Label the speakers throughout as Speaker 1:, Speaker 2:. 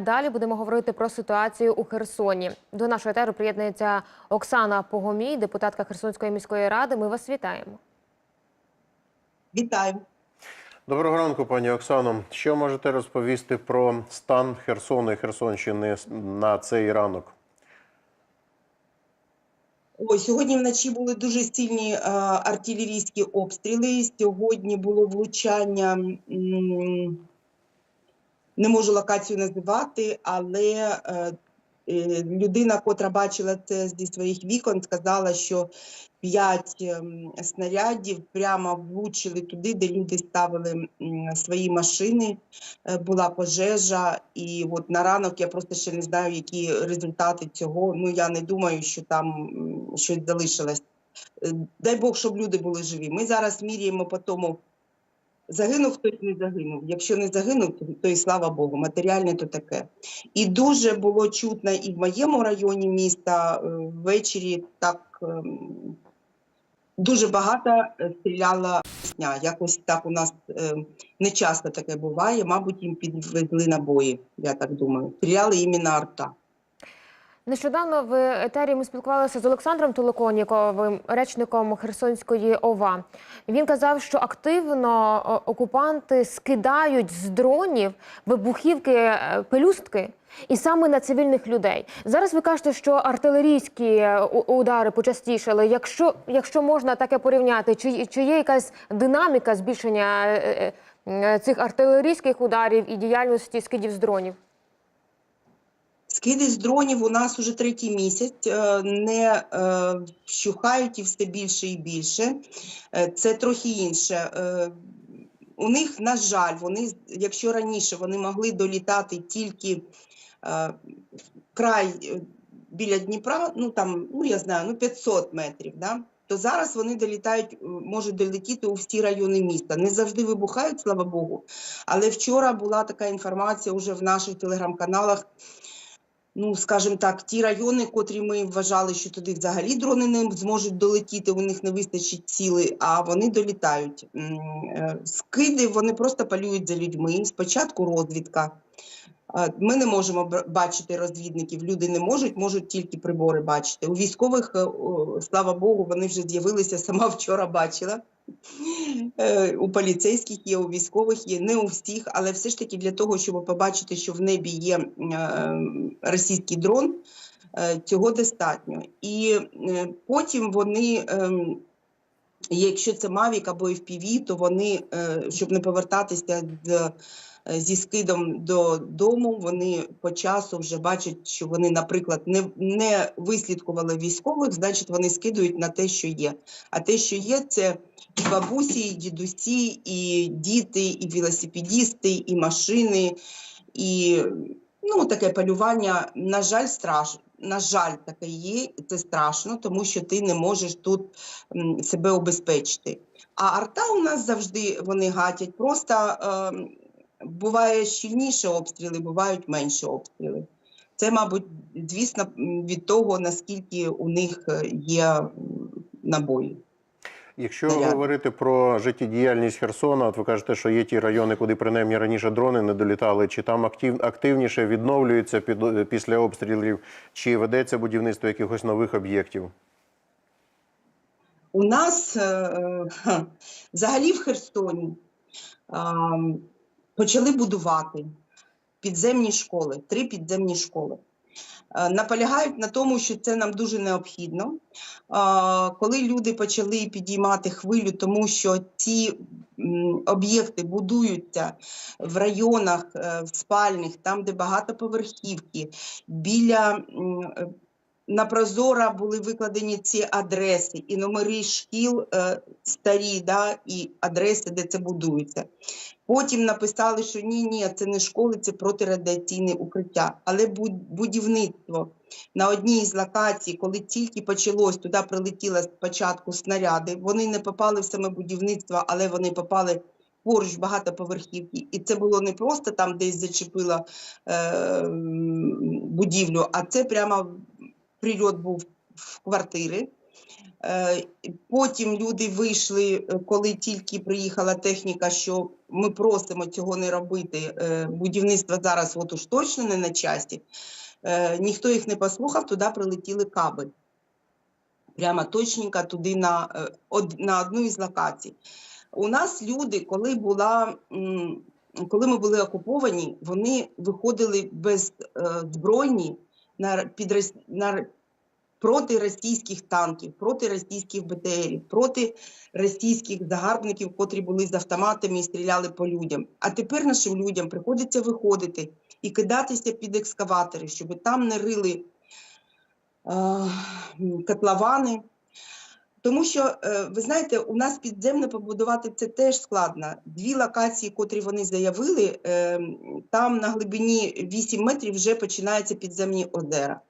Speaker 1: Далі будемо говорити про ситуацію у Херсоні. До нашої етеру приєднується Оксана Погомій, депутатка Херсонської міської ради. Ми вас вітаємо.
Speaker 2: Вітаю.
Speaker 3: Доброго ранку, пані Оксано. Що можете розповісти про стан Херсону і Херсонщини на цей ранок?
Speaker 2: Ой, сьогодні вночі були дуже сильні е, артилерійські обстріли. Сьогодні було влучання, м, не можу локацію називати, але е, е, людина, котра бачила це зі своїх вікон, сказала, що п'ять ем, снарядів прямо влучили туди, де люди ставили свої машини. Е, Була пожежа, і от на ранок я просто ще не знаю, які результати цього. Ну я не думаю, що там щось залишилось. Дай Бог, щоб люди були живі. Ми зараз міряємо по тому. Загинув хтось не загинув. Якщо не загинув, то- і слава Богу, матеріальне то таке. І дуже було чутно і в моєму районі міста е, ввечері так ем, дуже багато е, стріляла сня. Якось так у нас е, не часто таке буває. Мабуть, їм підвезли набої, я так думаю. Стріляли іменно арта.
Speaker 1: Нещодавно в етері ми спілкувалися з Олександром Толоконіковим, речником Херсонської ОВА. Він казав, що активно окупанти скидають з дронів вибухівки е, пелюстки. І саме на цивільних людей зараз ви кажете, що артилерійські е, удари почастішали. Якщо, якщо можна таке порівняти, чи, чи є якась динаміка збільшення е, е, е, цих артилерійських ударів і діяльності скидів з дронів?
Speaker 2: Скиди з дронів у нас уже третій місяць е, не е, вщухають і все більше і більше. Е, Це трохи інше. У них, на жаль, вони, якщо раніше вони могли долітати тільки край біля Дніпра, ну там, ну я знаю, ну 500 метрів, да? то зараз вони долітають, можуть долетіти у всі райони міста. Не завжди вибухають, слава Богу. Але вчора була така інформація вже в наших телеграм-каналах. Ну, скажімо так, ті райони, котрі ми вважали, що туди взагалі дрони не зможуть долетіти, у них не вистачить ціли, а вони долітають. Е, Скиди вони просто палюють за людьми. Спочатку розвідка. Ми не можемо бачити розвідників, люди не можуть, можуть тільки прибори бачити. У військових, е, слава Богу, вони вже з'явилися, сама вчора бачила. Е, У поліцейських є, у військових є, не у всіх, але все ж таки для того, щоб побачити, що в небі є е, російський дрон, цього достатньо. І потім вони, ем, якщо це Mavic або FPV, то вони, щоб не повертатися з, зі скидом додому, вони по часу вже бачать, що вони, наприклад, не, не вислідкували військових, значить вони скидують на те, що є. А те, що є, це і бабусі, і дідусі, і діти, і велосипедісти, і машини, і ну, таке полювання, на жаль, страшно. На жаль, таке є, це страшно, тому що ти не можеш тут себе обезпечити. А арта у нас завжди вони гатять. Просто е, буває щільніше обстріли, бувають менші обстріли. Це, мабуть, звісно, від того, наскільки у них е, є набої.
Speaker 3: Якщо
Speaker 2: Заряд.
Speaker 3: говорити про життєдіяльність Херсона, от ви кажете, що є ті райони, куди принаймні раніше дрони не долітали, чи там актив, активніше відновлюється під, після обстрілів, чи ведеться будівництво якихось нових об'єктів?
Speaker 2: У нас е, е, взагалі в Херсоні почали будувати підземні школи, три підземні школи. Е, Наполягають на тому, що це нам дуже необхідно. Коли люди почали підіймати хвилю, тому що ці об'єкти будуються в районах е, в спальних, там, де багатоповерхівки, біля м, е, на Прозора були викладені ці адреси і номери шкіл е, старі, да, і адреси, де це будується. Потім написали, що ні, ні, це не школи, це протирадіаційне укриття. Але будівництво на одній з локацій, коли тільки почалось, туди прилетіли спочатку снаряди. Вони не попали в саме будівництво, але вони попали поруч багатоповерхівки. І це було не просто там десь зачепило е, будівлю, а це прямо прильот був в квартири. Е, Потім люди вийшли, е, коли тільки приїхала техніка, що ми просимо цього не робити. е, Будівництво зараз от уж точно не на часі. Ніхто їх не послухав, туди прилетіли кабель. Прямо точненько туди на, на одну із локацій. У нас люди, коли була. Коли ми були окуповані, вони виходили беззбройні на, р- під, на, проти російських танків, проти російських БТРів, проти російських загарбників, котрі були з автоматами і стріляли по людям. А тепер нашим людям приходиться виходити і кидатися під екскаватори, щоб там не рили е, котловани. Тому що, е, ви знаєте, у нас підземне побудувати це теж складно. Дві локації, котрі вони заявили, е, там на глибині 8 метрів вже починаються підземні озера.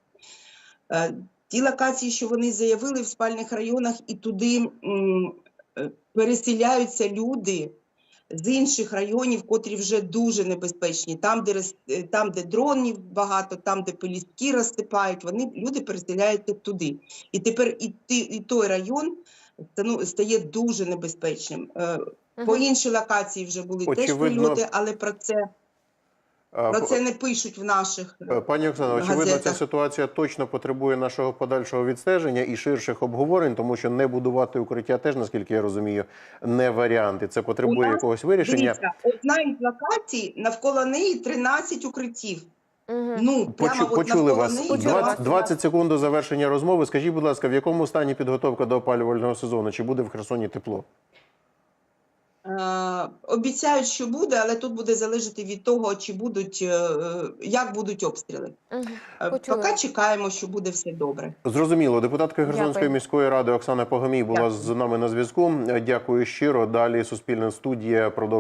Speaker 2: Е, Ті локації, що вони заявили в спальних районах, і туди е, переселяються люди з інших районів, котрі вже дуже небезпечні. Там, де, е, там, де дронів багато, там, де пелістки розсипають, вони, люди переселяються туди. І тепер і, ти, і той район стану- стає дуже небезпечним. Е, По іншій локації вже були теж прильоти, але про це, про це не пишуть в наших.
Speaker 3: Е, Пані Оксано, очевидно, ця ситуація точно потребує нашого подальшого відстеження і ширших обговорень, тому що не будувати укриття теж, наскільки я розумію, не варіант. І це потребує
Speaker 2: нас,
Speaker 3: якогось вирішення.
Speaker 2: Дивіться, одна із локацій, навколо неї 13 укриттів.
Speaker 1: Мгм.
Speaker 2: Ну, прямо от
Speaker 3: почули вас.
Speaker 2: неї
Speaker 3: 20, 20 секунд до завершення розмови. Скажіть, будь ласка, в якому стані підготовка до опалювального сезону? Чи буде в Херсоні тепло?
Speaker 2: Е, Обіцяють, що буде, але тут буде залежати від того, чи будуть, е, як будуть обстріли. Е, Поки чекаємо, що буде все добре.
Speaker 3: Зрозуміло, депутатка Херсонської міської ради Оксана Погомій була
Speaker 2: Дякую.
Speaker 3: з нами на зв'язку. Дякую щиро. Далі Суспільна студія продовжує.